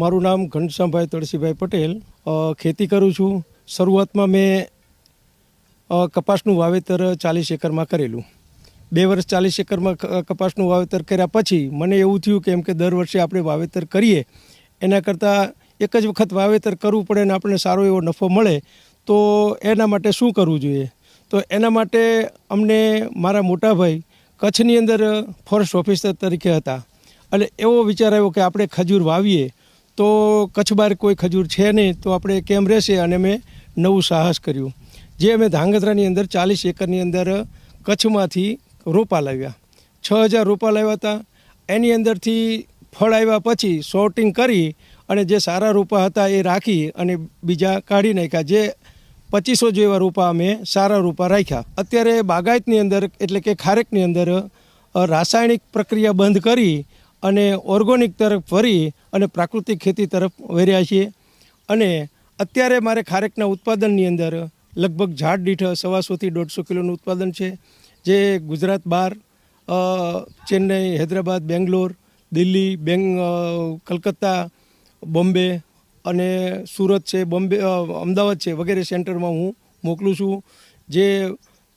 મારું નામ ઘનશ્યામભાઈ તળસીભાઈ પટેલ. ખેતી કરું છું. શરૂઆતમાં મેં કપાસનું વાવેતર ચાલીસ એકરમાં કરેલું. બે વર્ષ ચાલીસ એકરમાં કપાસનું વાવેતર કર્યા પછી મને એવું થયું કે એમ કે દર વર્ષે આપણે વાવેતર કરીએ. એના કરતાં એક જ વખત વાવેતર કરવું પડે ને આપણને સારો એવો નફો મળે, તો એના માટે શું કરવું જોઈએ? તો એના માટે અમને મારા મોટાભાઈ કચ્છની અંદર ફોરેસ્ટ ઓફિસર તરીકે હતા. એટલે એવો વિચાર આવ્યો કે આપણે ખજૂર વાવીએ તો કચ્છ બહાર કોઈ ખજૂર છે નહીં, તો આપણે કેમ રહેશે? અને મેં નવું સાહસ કર્યું. જે અમે ધાંગધ્રાની અંદર ચાલીસ એકરની અંદર કચ્છમાંથી રોપા લાવ્યા. છ હજાર રોપા લાવ્યા હતા. એની અંદરથી ફળ આવ્યા પછી સોર્ટિંગ કરી અને જે સારા રોપા હતા એ રાખી અને બીજા કાઢી નાખ્યા. જે પચીસો જેવા રોપા અમે સારા રોપા રાખ્યા. અત્યારે બાગાયતની અંદર એટલે કે ખારેકની અંદર રાસાયણિક પ્રક્રિયા બંધ કરી અને ઓર્ગોનિક તરફ ફરી અને પ્રાકૃતિક ખેતી તરફ વર્યા છીએ. અને અત્યારે મારે ખારેકના ઉત્પાદનની અંદર લગભગ ઝાડ દીઠ સવાસોથી દોઢસો કિલોનું ઉત્પાદન છે. જે ગુજરાત બહાર ચેન્નઈ, હૈદરાબાદ, બેંગ્લોર, દિલ્હી, બેંગ કલકત્તા, બોમ્બે અને સુરત છે, બોમ્બે અમદાવાદ છે વગેરે સેન્ટરમાં હું મોકલું છું. જે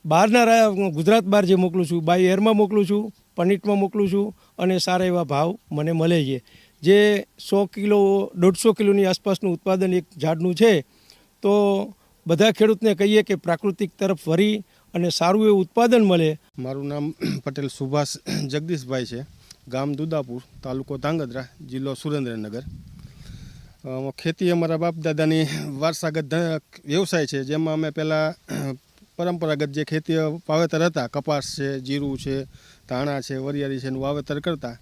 બહારના ગુજરાત બહાર જે મોકલું છું, બાય એરમાં મોકલું છું. પનીટમાં મોકલું છું અને સારા એવા ભાવ મને મળે છે. જે સો કિલો, દોઢસો કિલોની આસપાસનું ઉત્પાદન એક ઝાડનું છે, તો બધા ખેડૂતને કહીએ કે પ્રાકૃતિક તરફ વરી અને સારું એવું ઉત્પાદન મળે. મારું નામ પટેલ સુભાષ જગદીશભાઈ છે. ગામ દુદાપુર, તાલુકો ધાંગધ્રા, જિલ્લો સુરેન્દ્રનગર. ખેતી અમારા બાપ દાદાની વારસાગત વ્યવસાય છે, જેમાં અમે પહેલાં પરંપરાગત જે ખેતી વાવેતર હતા, કપાસ છે, જીરું છે, ધાણા છે, વરિયાળી છે, એનું વાવેતર કરતા,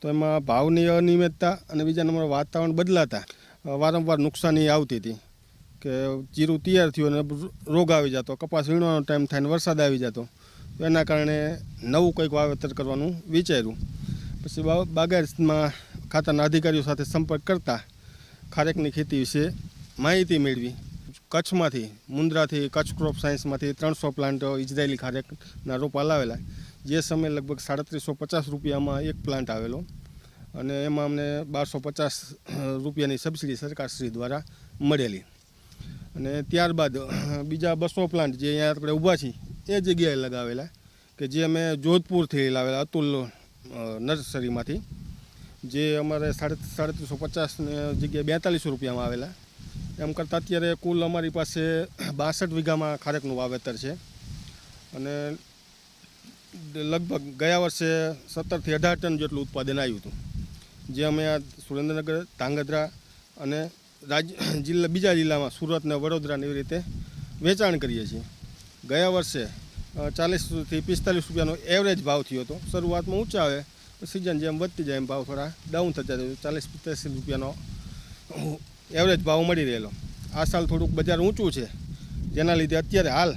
તો એમાં ભાવની અનિયમિતતા અને બીજા નંબર વાતાવરણ બદલાતા વારંવાર નુકસાની આવતી હતી કે જીરું તૈયાર થયું અને રોગ આવી જતો, કપાસ વીણવાનો ટાઈમ થાય ને વરસાદ આવી જતો, તો એના કારણે નવું કંઈક વાવેતર કરવાનું વિચાર્યું. પછી બાગાયતમાં ખાતાના અધિકારીઓ સાથે સંપર્ક કરતા, ખારેકની ખેતી વિશે માહિતી મેળવી. કચ્છમાંથી, મુન્દ્રાથી, કચ્છ ક્રોપ સાયન્સમાંથી ત્રણસો પ્લાન્ટ ઇઝરાયેલી ખારેકના રોપા લાવેલા. જે સમયે લગભગ સાડત્રીસો પચાસ રૂપિયામાં એક પ્લાન્ટ આવેલો. અને એમાં અમને બારસો પચાસ રૂપિયાની સબસિડી સરકારશ્રી દ્વારા મળેલી. અને ત્યારબાદ બીજા બસો પ્લાન્ટ જે અહીંયા આપણે ઊભા છીએ, એ જગ્યાએ લગાવેલા કે જે અમે જોધપુરથી લાવેલા અતુલ નર્સરીમાંથી. જે અમારે સાડે સાડત્રીસો પચાસની જગ્યાએ બેતાલીસો રૂપિયામાં આવેલા. એમ કરતાં અત્યારે કુલ અમારી પાસે બાસઠ વીઘામાં ખારેકનું વાવેતર છે. અને લગભગ ગયા વર્ષે સત્તરથી અઢાર ટન જેટલું ઉત્પાદન આવ્યું હતું. જે અમે આ સુરેન્દ્રનગર, ધાંગધ્રા અને રાજ, જિલ્લા, બીજા જિલ્લામાં સુરત ને વડોદરાને એવી રીતે વેચાણ કરીએ છીએ. ગયા વર્ષે ચાલીસથી પિસ્તાલીસ રૂપિયાનો એવરેજ ભાવ થયો હતો. શરૂઆતમાં ઊંચા આવે સિઝન જેમ વધતી જાય એમ ભાવ થોડા ડાઉન થતા જાય. ચાલીસ પિસ્તાલીસ રૂપિયાનો એવરેજ ભાવ મળી રહેલો. આ સાલ થોડુંક બજાર ઊંચું છે. જેના લીધે અત્યારે હાલ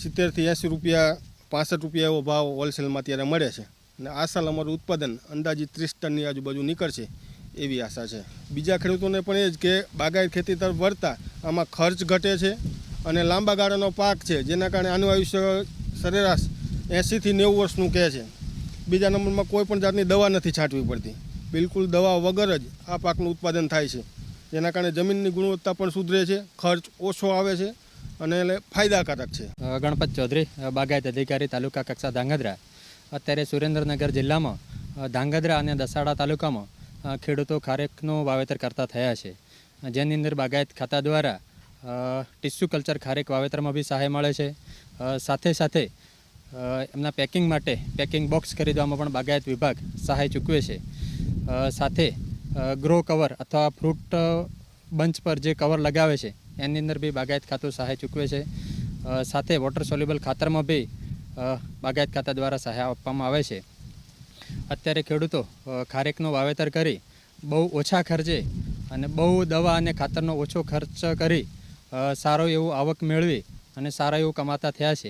સિત્તેરથી એંસી રૂપિયા, પાસઠ રૂપિયા એવો ભાવ હોલસેલમાં અત્યારે મળે છે. અને આ સાલ અમારું ઉત્પાદન અંદાજિત ત્રીસ ટનની આજુબાજુ નીકળશે એવી આશા છે. બીજા ખેડૂતોને પણ એ જ કે બાગાયત ખેતી તરફ વળતા આમાં ખર્ચ ઘટે છે અને લાંબા ગાળાનો પાક છે, જેના કારણે આનું આયુષ્ય સરેરાશ એંસીથી નેવું વર્ષનું કહે છે. બીજા નંબરમાં કોઈ પણ જાતની દવા નથી છાંટવી પડતી. બિલકુલ દવા વગર જ આ પાકનું ઉત્પાદન થાય છે. જેના કારણે જમીનની ગુણવત્તા પણ સુધરે છે, ખર્ચ ઓછો આવે છે અને એટલે ફાયદાકારક છે. ગણપત ચૌધરી બાગાયત અધિકારી, તાલુકા કક્ષા ધાંગધ્રા. અત્યારે સુરેન્દ્રનગર જિલ્લામાં ધાંગધ્રા અને દસાડા તાલુકામાં ખેડૂતો ખારેકનું વાવેતર કરતા થયા છે. જેની અંદર બાગાયત ખાતા દ્વારા ટીસ્યુ કલ્ચર ખારેક વાવેતરમાં બી સહાય મળે છે. સાથે સાથે એમના પેકિંગ માટે, પેકિંગ બોક્સ ખરીદવામાં પણ બાગાયત વિભાગ સહાય ચૂકવે છે. સાથે ગ્રો કવર અથવા ફ્રૂટ બંચ પર જે કવર લગાવે છે, એની અંદર બી બાગાયત ખાતું સહાય ચૂકવે છે. સાથે વોટર સોલ્યુબલ ખાતરમાં બી બાગાયત ખાતા દ્વારા સહાય આપવામાં આવે છે. અત્યારે ખેડૂતો ખારેકનો વાવેતર કરી, બહુ ઓછા ખર્ચે અને બહુ દવા અને ખાતરનો ઓછો ખર્ચ કરી સારો એવો આવક મેળવી અને સારા એવું કમાતા થયા છે.